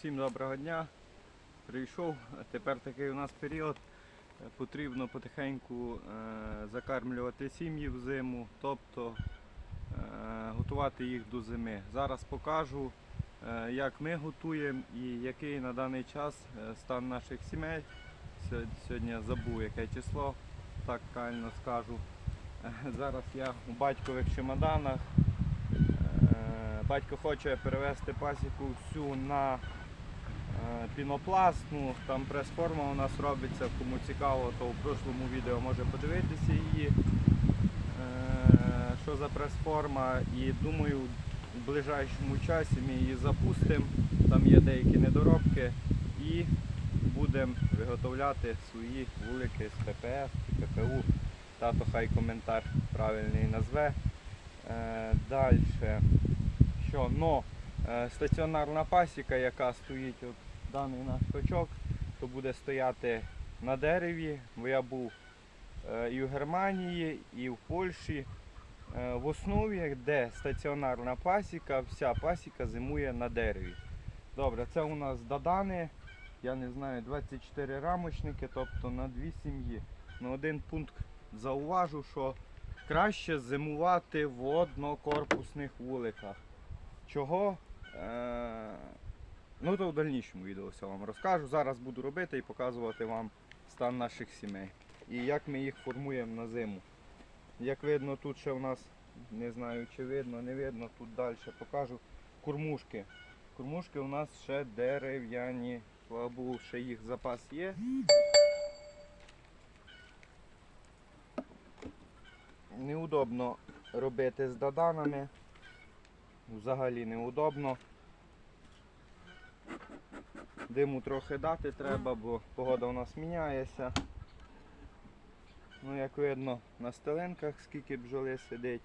Всім доброго дня. Прийшов. Тепер такий у нас період. Е, Потрібно потихеньку е, закармлювати сім'ї в зиму, тобто е, готувати їх до зими. Зараз покажу, як ми готуємо і який на даний час стан наших сімей. Сьогодні забув яке число, так правильно скажу. Зараз я у батькових чемоданах. Батько хоче перевезти пасіку всю на пінопласт. Ну, там прес-форма у нас робиться. Кому цікаво, то в прошлому відео може подивитися її. Е, Що за прес-форма. І думаю, в ближайшому часі ми її запустимо. Там є деякі недоробки і будемо виготовляти свої вулики з ППФ ППУ. Тато хай коментар правильний назве. Е, Далі. Що? Но е, стаціонарна пасіка, яка стоїть от даний наш точок, то буде стояти на дереві. Бо я був е, і в Германії, і в Польщі. Е, в основі, де стаціонарна пасіка, вся пасіка зимує на дереві. Добре, це у нас додани, я не знаю, 24 рамочники, тобто на дві сім'ї. На один пункт зауважу, що краще зимувати в однокорпусних вуликах. Чого? Е, ну то в дальнішому відео все вам розкажу. Зараз буду робити і показувати вам стан наших сімей. І як ми їх формуємо на зиму. Як видно, тут ще у нас, не знаю чи видно, не видно, тут далі покажу кормушки. Кормушки у нас ще дерев'яні. Слава ще їх запас є. Неудобно робити з доданами. Взагалі неудобно. Диму трохи дати треба, бо погода у нас міняється. Ну, як видно, на стелинках скільки бджоли сидить.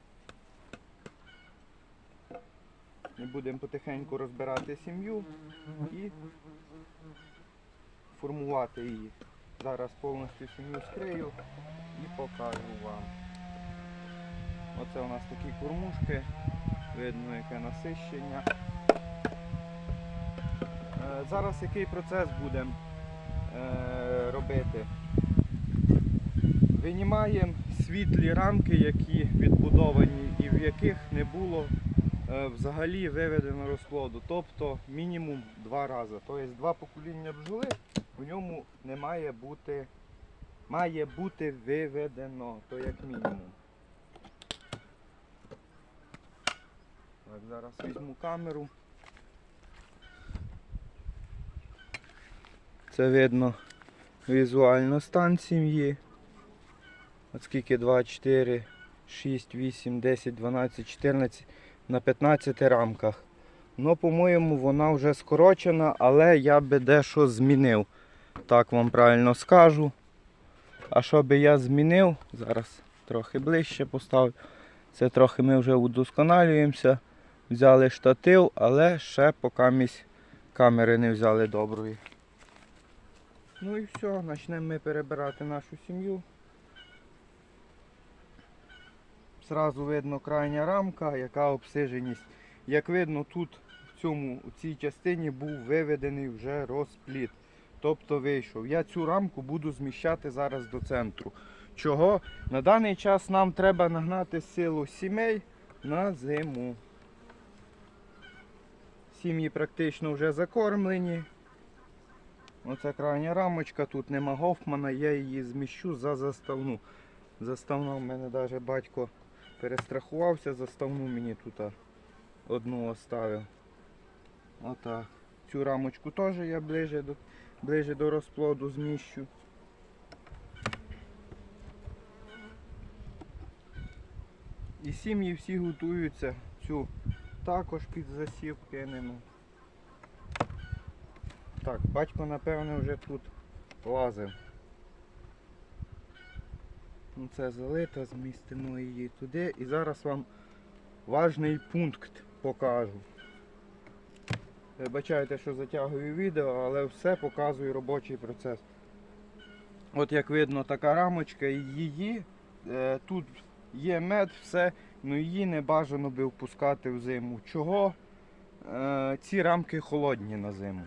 Ми будемо потихеньку розбирати сім'ю і формувати її. Зараз повністю сім'ю скрию і покажу вам. Оце у нас такі кормушки, видно яке насищення. Зараз який процес будемо е, робити? Винімаємо світлі рамки, які відбудовані і в яких не було е, взагалі виведено розплоду. Тобто мінімум два рази. Тобто два покоління бджоли в ньому не має бути, має бути виведено, то як мінімум. Так, зараз візьму камеру. Це видно візуально стан сім'ї. От скільки 2, 4, 6, 8, 10, 12, 14 на 15 рамках. Ну, по-моєму, вона вже скорочена, але я би дещо змінив. Так вам правильно скажу. А що би я змінив, зараз трохи ближче поставлю. Це трохи ми вже удосконалюємося. Взяли штатив, але ще поки камери не взяли доброї. Ну і все, почнемо ми перебирати нашу сім'ю. Зразу видно крайня рамка, яка обсиженість. Як видно, тут в цьому у цій частині був виведений вже розпліт. Тобто вийшов. Я цю рамку буду зміщати зараз до центру. Чого? На даний час нам треба нагнати силу сімей на зиму. Сім'ї практично вже закормлені. Оце крайня рамочка, тут нема Гофмана, я її зміщу за заставну. Заставна в мене навіть батько перестрахувався, заставну мені тут одну оставив. Отак. Цю рамочку теж я ближе до, ближе до розплоду зміщу. І сім'ї всі готуються. Цю також під засів кинемо. Так, батько напевне вже тут лазив. Ну, Це залито, змістимо її туди. І зараз вам важний пункт покажу. Вибачайте, що затягую відео, але все показую робочий процес. От як видно така рамочка, її е, тут є мед, все, але її не бажано би впускати в зиму. Чого? Е, ці рамки холодні на зиму.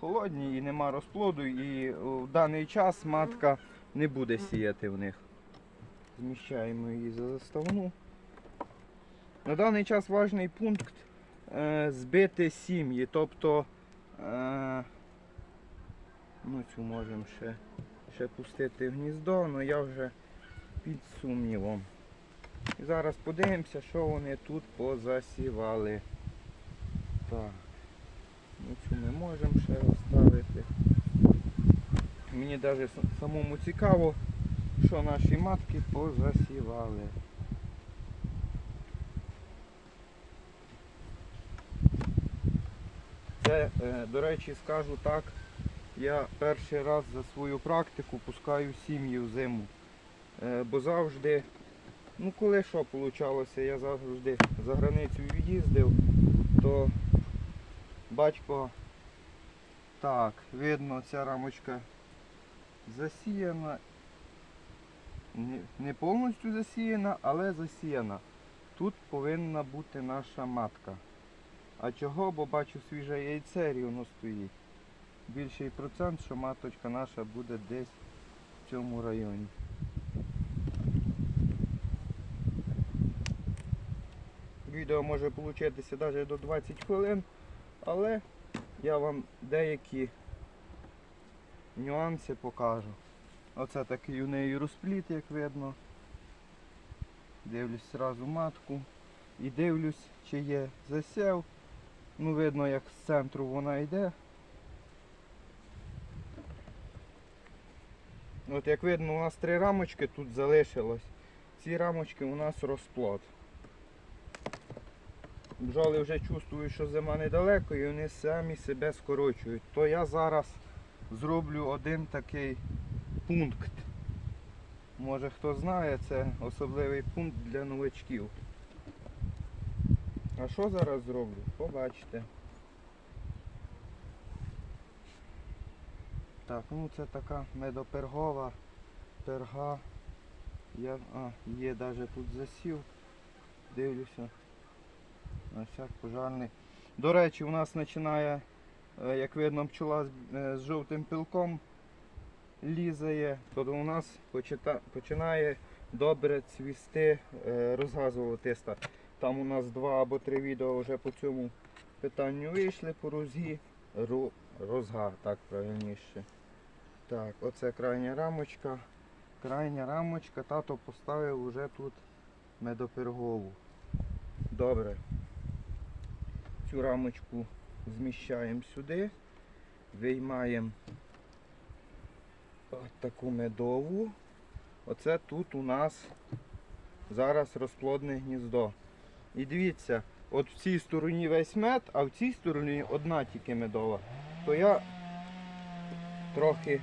Холодні і нема розплоду, і в даний час матка не буде сіяти в них. Зміщаємо її за заставну. На даний час важний пункт е, збити сім'ї, тобто е, ну, цю можемо ще, ще пустити в гніздо, але я вже під сумнівом. І зараз подивимося, що вони тут позасівали. Так. Цю ми можемо ще оставити. Мені навіть самому цікаво, що наші матки позасівали. Це, е, до речі, скажу так, я перший раз за свою практику пускаю сім'ї в зиму. Е, Бо завжди, ну коли що вийшло, я завжди за границю їздив, то батько так, видно, ця рамочка засіяна. Не, повністю засіяна, але засіяна. Тут повинна бути наша матка. А чого? Бо бачу свіже яйце рівно стоїть. Більший процент, що маточка наша буде десь в цьому районі. Відео може получитися навіть до 20 хвилин, але я вам деякі нюанси покажу. Оце такий у неї розпліт, як видно. Дивлюсь зразу матку і дивлюсь, чи є засів. Ну, видно, як з центру вона йде. От як видно, у нас три рамочки тут залишилось. Ці рамочки у нас розплод. Бджоли вже чувствують, що зима недалеко і вони самі себе скорочують. То я зараз зроблю один такий пункт. Може хто знає, це особливий пункт для новачків. А що зараз зроблю? Побачите. Так, ну це така медопергова перга. Я, а, є навіть тут засів. Дивлюся. На всяк пожарний. До речі, у нас починає, е, як видно, пчола з, е, жовтим пилком лізає, то у нас починає добре цвісти е, розгазова тиста. Там у нас два або три відео вже по цьому питанню вийшли по розгі. Розга, так правильніше. Так, оце крайня рамочка. Крайня рамочка, тато поставив вже тут медопергову. Добре. Цю рамочку зміщаємо сюди, виймаємо таку медову. Оце тут у нас зараз розплодне гніздо. І дивіться, от в цій стороні весь мед, а в цій стороні одна тільки медова. То я трохи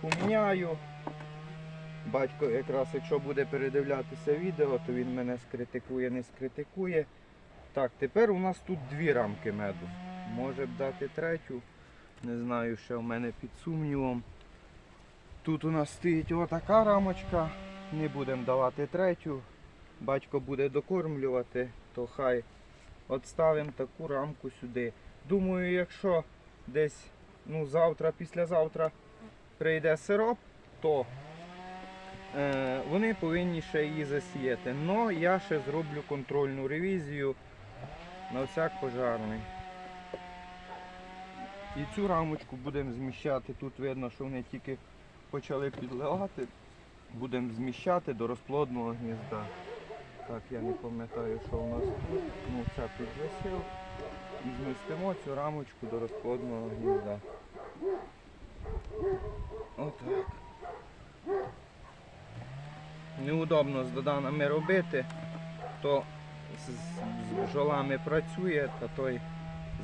поміняю. Батько якраз якщо буде передивлятися відео, то він мене скритикує, не скритикує. Так, тепер у нас тут дві рамки меду. Може б дати третю. Не знаю, ще в мене під сумнівом. Тут у нас стоїть отака рамочка. Не будемо давати третю. Батько буде докормлювати, то хай отставимо таку рамку сюди. Думаю, якщо десь ну, завтра, післязавтра прийде сироп, то е, вони повинні ще її засіяти. Но я ще зроблю контрольну ревізію на всяк пожарний. І цю рамочку будемо зміщати. Тут видно, що вони тільки почали підливати. Будемо зміщати до розплодного гнізда. Так, я не пам'ятаю, що у нас тут. Ну, це засів. І змістимо цю рамочку до розплодного гнізда. Отак. Неудобно з доданами робити, то з, з бджолами працює, та той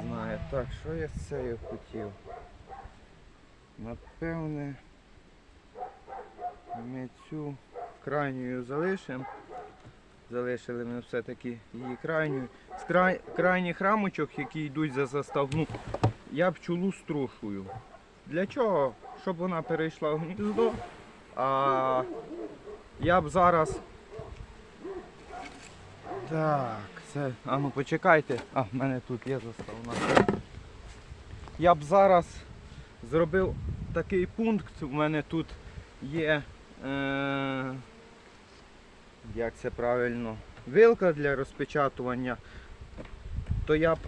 знає. Так, що я з цією хотів? Напевне, ми цю крайньою залишимо. Залишили ми все-таки її крайньою. З край, крайніх рамочок, які йдуть за заставну, я пчолу струшую. Для чого? Щоб вона перейшла в гніздо. А я б зараз. Так, це. А ну почекайте. А, в мене тут є заставна. Я б зараз зробив такий пункт. У мене тут є, е, як це правильно, вилка для розпечатування. То я б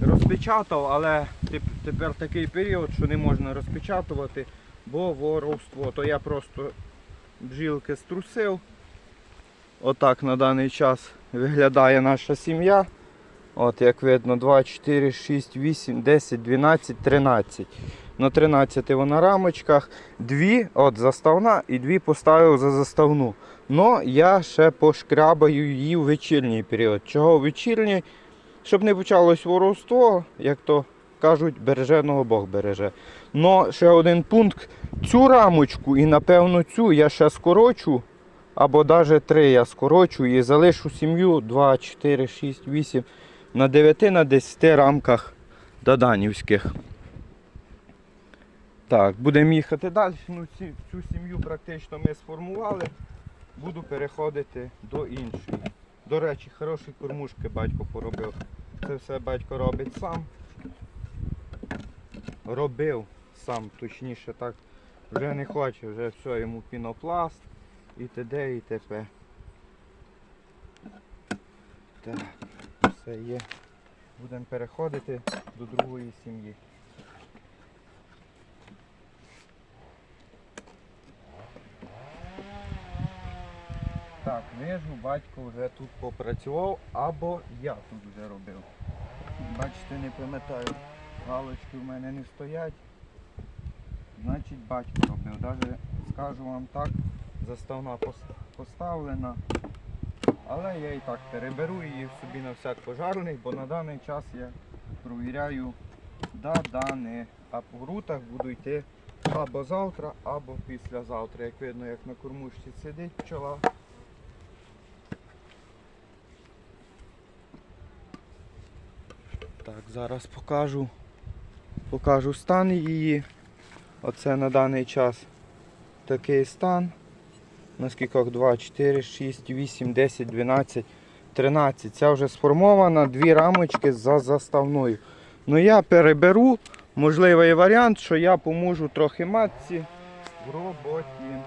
розпечатав, але тепер такий період, що не можна розпечатувати, бо воровство. То я просто бджілки струсив. Отак на даний час виглядає наша сім'я. От як видно, 2, 4, 6, 8, 10, 12, 13. На 13 вона рамочках. Дві от заставна і дві поставив за заставну. Но я ще пошкрябаю її в вечірній період. Чого в вечірній? Щоб не почалось воровство, як то кажуть, береженого Бог береже. Но ще один пункт. Цю рамочку і напевно цю я ще скорочу. Або навіть три я скорочу і залишу сім'ю 2, 4, 6, 8 на 9 на 10 рамках доданівських. Так, будемо їхати далі. Ну, цю сім'ю практично ми сформували. Буду переходити до іншої. До речі, хороші кормушки батько поробив. Це все батько робить сам. Робив сам, точніше так. Вже не хоче, вже все, йому пінопласт і т.д. і т.п. Так, все є. Будемо переходити до другої сім'ї. Так, вижу, батько вже тут попрацював, або я тут вже робив. Бачите, не пам'ятаю, галочки в мене не стоять. Значить батько робив. Навіть скажу вам так, заставна поставлена. Але я і так переберу її собі на всяк пожарний, бо на даний час я провіряю дадани. А по грутах буду йти або завтра, або післязавтра. Як видно, як на кормушці сидить пчола. Так, зараз покажу, покажу стан її. Оце на даний час такий стан. На скількох 2, 4, 6, 8, 10, 12, 13. Ця вже сформована, дві рамочки за заставною. Ну я переберу. Можливий варіант, що я поможу трохи матці в роботі.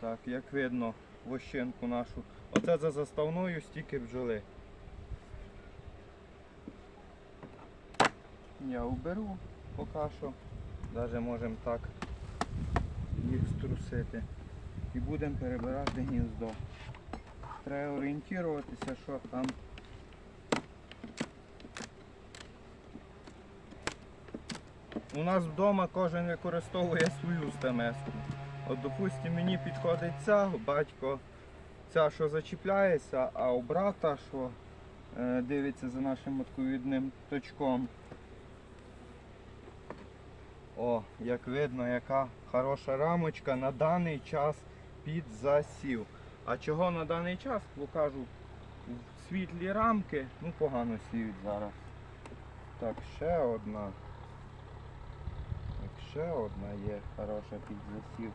Так, як видно, вощинку нашу. Оце за заставною стільки бджоли. Я уберу поки що. Навіть можемо так їх струсити. І будемо перебирати гніздо. Треба орієнтуватися, що там. У нас вдома кожен використовує свою стемеску. От, допустим, мені підходить ця, батько ця, що зачіпляється, а у брата, що е, дивиться за нашим відповідним точком. О, як видно, яка хороша рамочка на даний час під засів. А чого на даний час? Покажу в світлі рамки, ну погано сіють зараз. Так, ще одна. Так, ще одна є хороша під засів.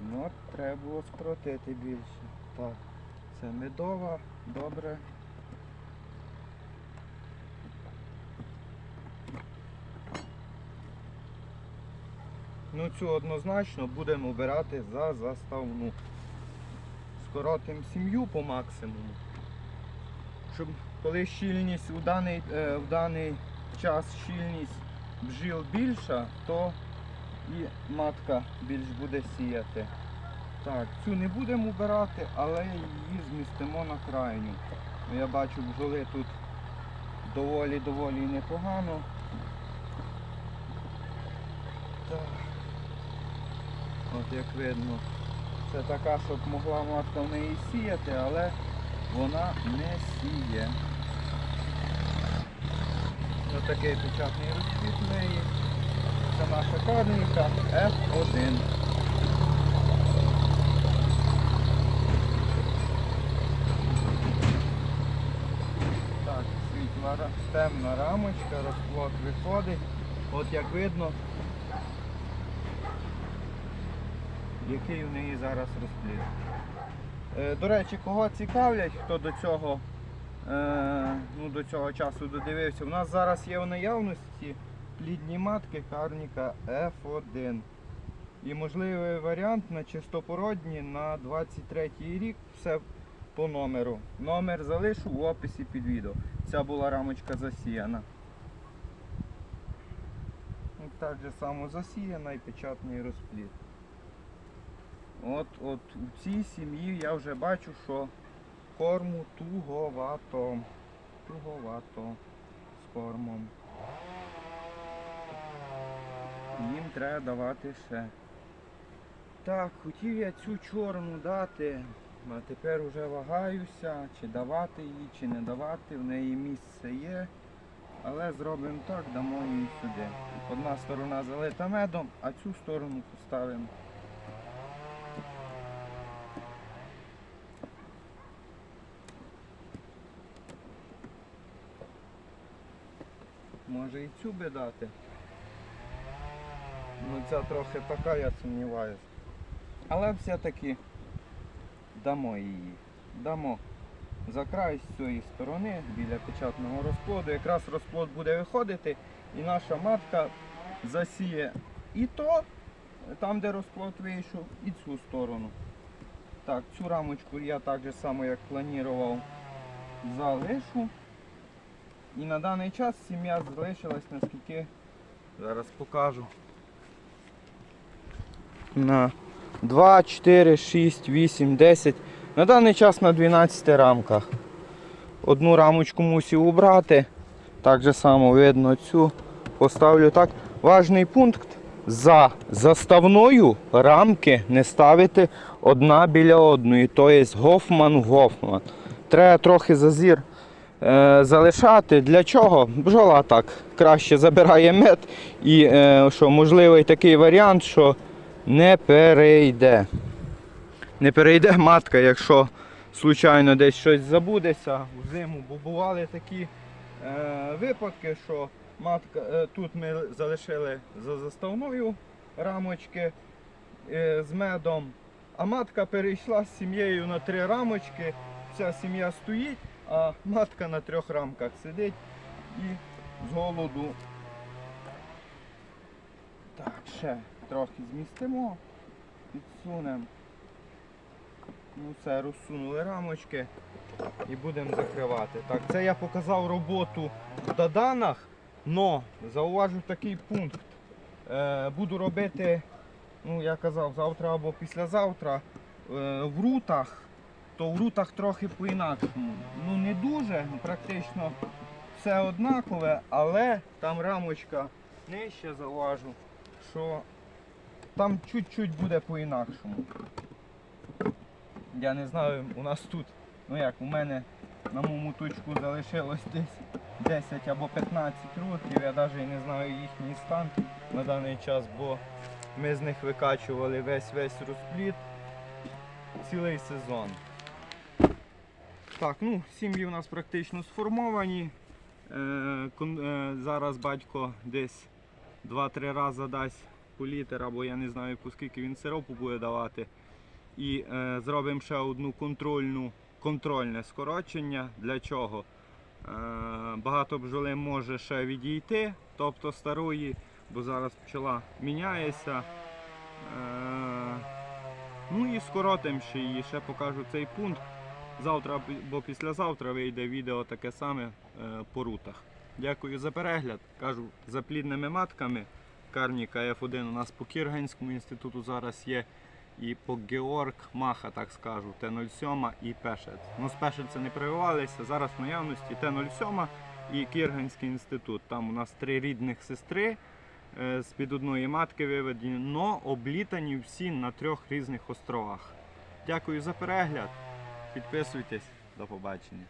Ну, треба було скоротити більше. Так, це медова, добре. Ну цю однозначно будемо обирати за заставну. Скоротимо сім'ю по максимуму. Щоб коли щільність у даний, е, в даний час щільність бджіл більша, то і матка більш буде сіяти. Так, цю не будемо обирати, але її змістимо на крайню. Я бачу бджоли тут доволі-доволі непогано. От як видно, це така, щоб могла матка в неї сіяти, але вона не сіє. Ось такий печатний розхід в неї. Це наша карніка F1. Так, світла темна рамочка, розплод виходить. От як видно, який у неї зараз розплід. Е, До речі, кого цікавлять, хто до цього е, ну, до цього часу додивився. У нас зараз є в наявності плідні матки Карніка F1. І можливий варіант на чистопородні на 23 рік. Все по номеру. Номер залишу в описі під відео. Ця була рамочка засіяна. Так же само засіяна і печатний розплід. От, от у цій сім'ї я вже бачу, що корму туговато. Туговато з кормом. Їм треба давати ще. Так, хотів я цю чорну дати, а тепер вже вагаюся, чи давати її, чи не давати. В неї місце є. Але зробимо так, дамо її сюди. Одна сторона залита медом, а цю сторону поставимо. Може і цю би дати. Ну ця трохи така, я сумніваюся. Але все-таки дамо її. Дамо за край з цієї сторони біля печатного розплоду. Якраз розплод буде виходити і наша матка засіє і то, там де розплод вийшов, і цю сторону. Так, цю рамочку я так же само як планував залишу. І на даний час сім'я залишилась наскільки зараз покажу. На 2, 4, 6, 8, 10. На даний час на 12 рамках. Одну рамочку мусив убрати. Так же само видно цю. Поставлю так. Важний пункт. За заставною рамки не ставити одна біля одної. Тобто Гофман-Гофман. Треба трохи зазір е, залишати. Для чого? Бджола так краще забирає мед. І е, що можливий такий варіант, що не перейде. Не перейде матка, якщо случайно десь щось забудеться в зиму, бо бували такі е, випадки, що матка, е, тут ми залишили за заставною рамочки е, з медом, а матка перейшла з сім'єю на три рамочки. Вся сім'я стоїть, а матка на трьох рамках сидить і з голоду. Так, ще трохи змістимо, підсунемо. Ну все, розсунули рамочки і будемо закривати. Так, це я показав роботу в Даданах, но зауважу такий пункт. Е, буду робити, ну я казав, завтра або післязавтра е, в рутах, то в рутах трохи по-інакшому. Ну не дуже, практично все однакове, але там рамочка нижче зауважу, що там чуть-чуть буде по-інакшому. Я не знаю, у нас тут, ну як, у мене на моєму точку залишилось десь 10 або 15 років. Я навіть не знаю їхній стан на даний час, бо ми з них викачували весь весь розплід цілий сезон. Так, ну, сім'ї у нас практично сформовані. Е, е, зараз батько десь 2-3 рази дасть по літр, або я не знаю, скільки він сиропу буде давати. І е, зробимо ще одну контрольну, контрольне скорочення. Для чого? Багато бджоли може ще відійти, тобто старої, бо зараз пчола міняється. Ну і скоротимо ще її, ще покажу цей пункт. Завтра або післязавтра вийде відео таке саме е, по рутах. Дякую за перегляд. Кажу, за плідними матками. Карніка F1 у нас по Кірганському інституту зараз є і по Георг Маха, так скажу, Т-07 і Пешет. Ну, з Пешет не прививалися, зараз в наявності Т-07 і Кірганський інститут. Там у нас три рідних сестри е, з-під одної матки виведені, но облітані всі на трьох різних островах. Дякую за перегляд. Підписуйтесь, до побачення.